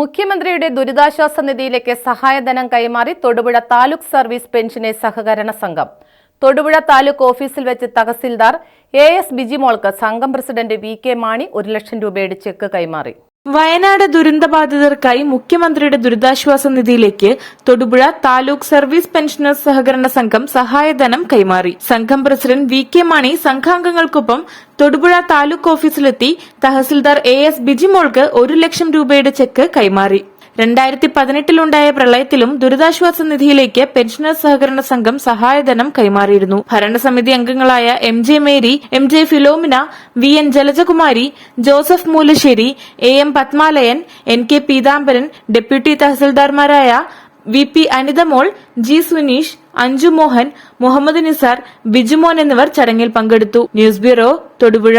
മുഖ്യമന്ത്രിയുടെ ദുരിതാശ്വാസ നിധിയിലേക്ക് സഹായധനം കൈമാറി തൊടുപുഴ താലൂക്ക് സർവീസ് പെൻഷനെ സഹകരണ സംഘം. തൊടുപുഴ താലൂക്ക് ഓഫീസിൽ വെച്ച് തഹസിൽദാർ എ എസ് ബിജിമോൾക്ക് സംഘം പ്രസിഡന്റ് വി കെ മാണി ഒരു ലക്ഷം രൂപയുടെ ചെക്ക് കൈമാറി. വയനാട് ദുരന്തബാധിതർക്കായി മുഖ്യമന്ത്രിയുടെ ദുരിതാശ്വാസ നിധിയിലേക്ക് തൊടുപുഴ താലൂക്ക് സർവീസ് പെൻഷനേഴ്സ് സഹകരണ സംഘം സഹായധനം കൈമാറി. സംഘം പ്രസിഡന്റ് വി കെ മാണി സംഘാംഗങ്ങൾക്കൊപ്പം തൊടുപുഴ താലൂക്ക് ഓഫീസിലെത്തി തഹസിൽദാർ എ എസ് ബിജിമോൾക്ക് ഒരു ലക്ഷം രൂപയുടെ ചെക്ക് കൈമാറി. രണ്ടായിരത്തി പതിനെട്ടിലുണ്ടായ പ്രളയത്തിലും ദുരിതാശ്വാസ നിധിയിലേക്ക് പെൻഷനേഴ്സ് സഹകരണ സംഘം സഹായധനം കൈമാറിയിരുന്നു. ഭരണസമിതി അംഗങ്ങളായ M J Mary M J Philomina V N Jalajakumari Joseph Moolasseri A M Padmalayan N K Peethambaran deputy തഹസിൽദാർമാരായ V P Anithamol G Suneesh Anju Mohan Muhammad Nisar Bijumon എന്നിവർ ചടങ്ങിൽ പങ്കെടുത്തു. News bureau Thodupuzha.